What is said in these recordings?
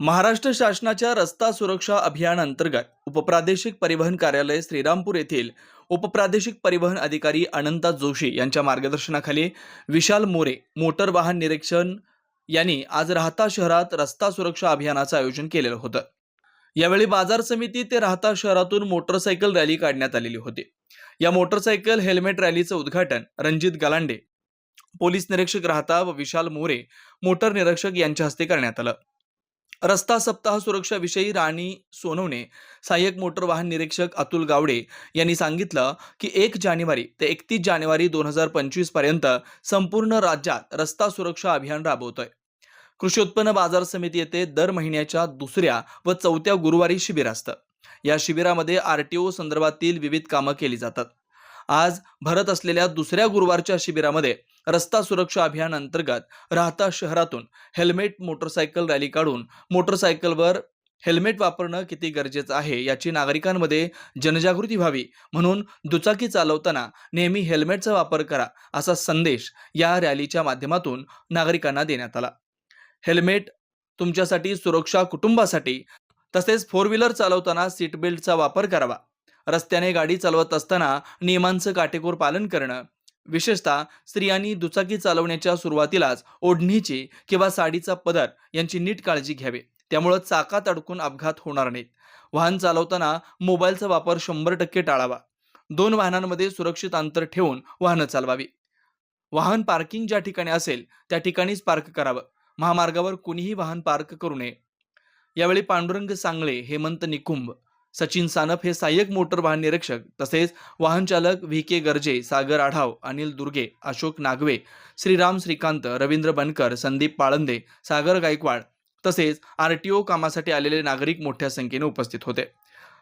महाराष्ट्र शासनाच्या रस्ता सुरक्षा अभियान अंतर्गत उपप्रादेशिक परिवहन कार्यालय श्रीरामपूर येथील उपप्रादेशिक परिवहन अधिकारी अनंता जोशी यांच्या मार्गदर्शनाखाली विशाल मोरे मोटर वाहन निरीक्षण यांनी आज राहता शहरात रस्ता सुरक्षा अभियानाचं आयोजन केलेलं होतं. यावेळी बाजार समिती ते राहता शहरातून मोटरसायकल रॅली काढण्यात आलेली होती. या मोटरसायकल हेल्मेट रॅलीचं उद्घाटन रणजित गलांडे पोलीस निरीक्षक राहता व विशाल मोरे मोटर निरीक्षक यांच्या हस्ते करण्यात आलं. रस्ता सप्ताह सुरक्षाविषयी राणी सोनवणे सहाय्यक मोटर वाहन निरीक्षक अतुल गावडे यांनी सांगितलं की एक जानेवारी ते एकतीस जानेवारी दोन हजार पंचवीसपर्यंत संपूर्ण राज्यात रस्ता सुरक्षा अभियान राबवतोय. कृषी उत्पन्न बाजार समिती येथे दर महिन्याच्या दुसऱ्या व चौथ्या गुरुवारी शिबिर असतं. या शिबिरामध्ये आर टी ओ संदर्भातील विविध कामं केली जातात. आज भरत असलेल्या दुसऱ्या गुरुवारच्या शिबिरामध्ये रस्ता सुरक्षा अभियान अंतर्गत राहता शहरातून हेल्मेट मोटरसायकल रॅली काढून मोटरसायकलवर हेल्मेट वापरणं किती गरजेचं आहे याची नागरिकांमध्ये जनजागृती व्हावी म्हणून दुचाकी चालवताना नेहमी हेल्मेटचा वापर करा असा संदेश या रॅलीच्या माध्यमातून नागरिकांना देण्यात आला. हेल्मेट तुमच्यासाठी सुरक्षा कुटुंबासाठी तसेच फोर व्हीलर चालवताना सीट बेल्टचा वापर करावा. रस्त्याने गाडी चालवत असताना नियमांचं काटेकोर पालन करणं विशेषतः स्त्रियांनी दुचाकी चालवण्याच्या सुरुवातीलाच ओढणीची किंवा साडीचा पदर यांची नीट काळजी घ्यावी. त्यामुळं चाकात अडकून अपघात होणार नाहीत. वाहन चालवताना मोबाईलचा वापर शंभर टक्के टाळावा. दोन वाहनांमध्ये सुरक्षित अंतर ठेवून वाहनं चालवावी. वाहन पार्किंग ज्या ठिकाणी असेल त्या ठिकाणीच पार्क करावं. महामार्गावर कुणीही वाहन पार्क करू नये. यावेळी पांडुरंग सांगळे हेमंत निकुंभ सचिन सानप हे सहाय्यक मोटर वाहन निरीक्षक तसेच वाहन चालक व्ही के गर्जे सागर आढाव अनिल दुर्गे अशोक नागवे श्रीराम श्रीकांत रवींद्र बनकर संदीप पाळंदे सागर गायकवाड तसेच आर टी ओ कामासाठी आलेले नागरिक मोठ्या संख्येने उपस्थित होते.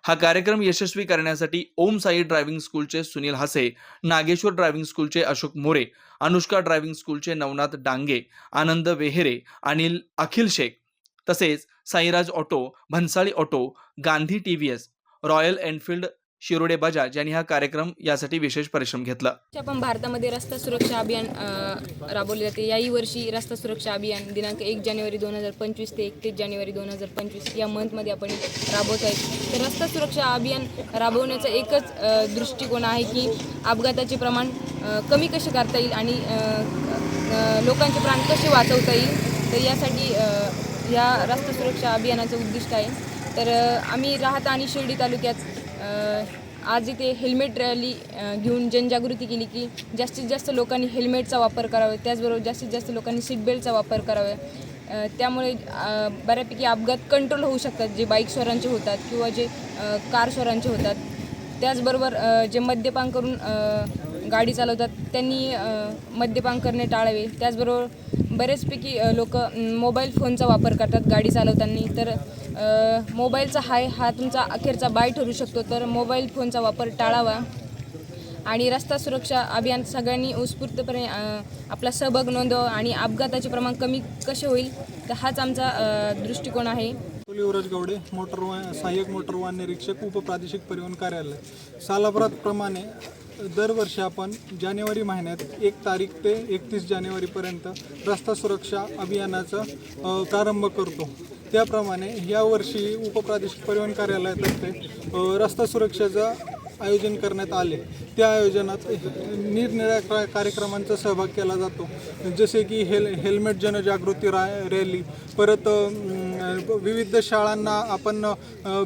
हा कार्यक्रम यशस्वी करण्यासाठी ओम साई ड्रायव्हिंग स्कूलचे सुनील हसे नागेश्वर ड्रायव्हिंग स्कूलचे अशोक मोरे अनुष्का ड्रायव्हिंग स्कूलचे नवनाथ डांगे आनंद वेहेरे अनिल अखिल शेख तसेच Sairaj auto Bhansali auto Gandhi T V S Royal Enfield Shirode Bajaj यांनी हा कार्यक्रम यासाठी विशेष परिश्रम घेतला. आपण भारतामध्ये रस्ता सुरक्षा अभियान राबवले जाते. याही वर्षी रस्ता सुरक्षा अभियान दिनांक एक जानेवारी दोन हजार पंचवीस ते एकतीस जानेवारी दोन हजार पंचवीस या मंथमध्ये आपण राबवत आहे. तर रस्ता सुरक्षा अभियान राबवण्याचा एकच दृष्टिकोन आहे की अपघाताचे प्रमाण कमी कसे करता येईल आणि लोकांचे प्राण कसे वाचवता येईल. तर यासाठी या रस्ता सुरक्षा अभियानाचं उद्दिष्ट आहे. तर आम्ही राहता आणि शिर्डी तालुक्यात आज इथे हेल्मेट रॅली घेऊन जनजागृती केली की जास्तीत जास्त लोकांनी हेल्मेटचा वापर करावा. त्याचबरोबर जास्तीत जास्त लोकांनी सीट बेल्टचा वापर करावा. त्यामुळे बऱ्यापैकी अपघात कंट्रोल होऊ शकतात जे बाईक स्वरांचे होतात किंवा जे कार स्वरांचे होतात. त्याचबरोबर जे मद्यपान करून गाडी चालवतात त्यांनी मद्यपान करणे टाळावे. त्याचबरोबर बरेचपैकी लोक मोबाईल फोनचा वापर करतात गाडी चालवताना. तर मोबाईलचा हाय हा तुमचा अखेरचा बाय ठरू शकतो. तर मोबाईल फोनचा वापर टाळावा. आणि रस्ता सुरक्षा अभियान सगळ्यांनी उत्स्फूर्तपणे आपला सहभाग नोंदवा आणि अपघाताचे प्रमाण कमी कसे होईल तर हाच आमचा दृष्टिकोन आहे. युवराज गवडे मोटर वाहन सहाय्यक मोटर वाहन निरीक्षक उपप्रादेशिक परिवहन कार्यालय. सालाभरातप्रमाणे दरवर्षी आपण जानेवारी महिन्यात एक तारीख ते एकतीस जानेवारीपर्यंत रस्ता सुरक्षा अभियानाचा प्रारंभ करतो. त्याप्रमाणे यावर्षी उपप्रादेशिक परिवहन कार्यालयातर्फे रस्ता सुरक्षेचा आयोजन करण्यात आले. त्या आयोजनात निरनिराळ्या कार्यक्रमांचा सहभाग केला जातो. जसे की हेल हेल्मेट जनजागृती रा रॅली परत विविध शाळांना आपण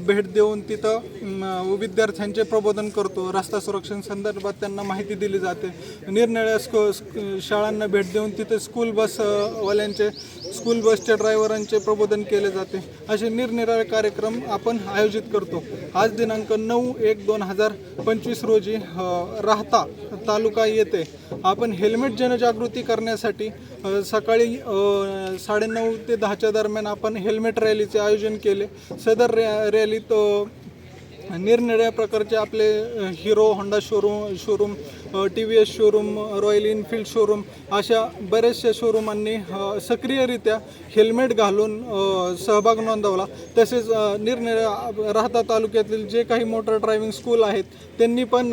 भेट देऊन तिथं विद्यार्थ्यांचे प्रबोधन करतो. रस्ता सुरक्षेसंदर्भात त्यांना माहिती दिली जाते. निरनिळ्या स्कू स्क- शाळांना भेट देऊन तिथे स्कूल बसवाल्यांचे स्कूल बसच्या ड्रायव्हरांचे प्रबोधन केले जाते. असे निरनिराळे कार्यक्रम आपण आयोजित करतो. आज दिनांक नऊ एक दोन हजार पंचवीस रोजी राहता तालुका येते. आपण हेल्मेट जनजागृती करण्यासाठी सकाळी साडेनऊ ते दहाच्या दरम्यान आपण हेल्मेट रॅलीचे आयोजन केले. सदर रॅ रॅलीत निरनिराळ्या निरनिळ्या प्रकारचे आपले Hero Honda showroom showroom T V S showroom Royal Enfield showroom अशा बऱ्याचशा शोरूमांनी सक्रियरित्या हेल्मेट घालून सहभाग नोंदवला. तसेच अ, निरनिळ्या राहता तालुक्यातील जे काही मोटर ड्रायव्हिंग स्कूल आहेत त्यांनी पण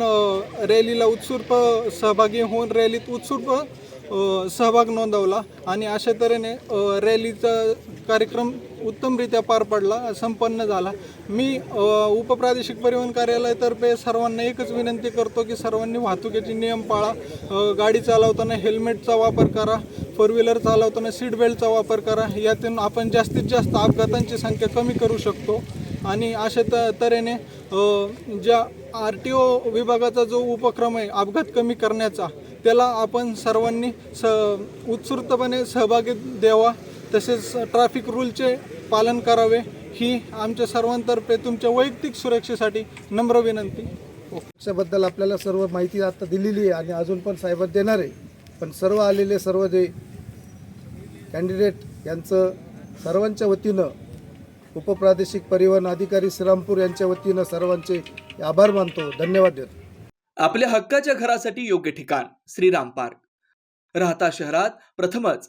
रॅलीला उत्सूर्प सहभागी होऊन रॅलीत उत्स्फूर्त सहभाग नोंदवला. आणि अशा तऱ्हेने रॅलीचा कार्यक्रम उत्तमरित्या पार पडला संपन्न झाला. मी उपप्रादेशिक परिवहन कार्यालयातर्फे सर्वांना एकच विनंती करतो की सर्वांनी वाहतुकीचे नियम पाळा. गाडी चालवताना हेल्मेटचा वापर करा फोर व्हीलर चालवताना सीट बेल्टचा वापर करा. यातून आपण जास्तीत जास्त अपघातांची संख्या कमी करू शकतो. आणि अशा त तऱ्हेने ज्या आर टी ओ विभागाचा जो उपक्रम आहे अपघात कमी करण्याचा त्याला आपण सर्वांनी स उत्स्फूर्तपणे सहभागी द्यावा. तसेच ट्रॅफिक रूलचे पालन करावे ही आमच्या सर्वांतर्फे तुमच्या वैयक्तिक सुरक्षेसाठी नम्र विनंती. पक्षाबद्दल आपल्याला सर्व माहिती आता दिलेली आहे आणि अजून पण साहेबात देणार आहे. पण सर्व आलेले सर्व जे कॅन्डिडेट यांचं सर्वांच्या वतीनं उपप्रादेशिक परिवहन अधिकारी श्रीरामपूर यांच्या वतीनं सर्वांचे आभार मानतो. धन्यवाद देतो. आपल्या हक्काच्या घरासाठी योग्य ठिकाण श्रीराम पार्क. राहता शहरात प्रथमच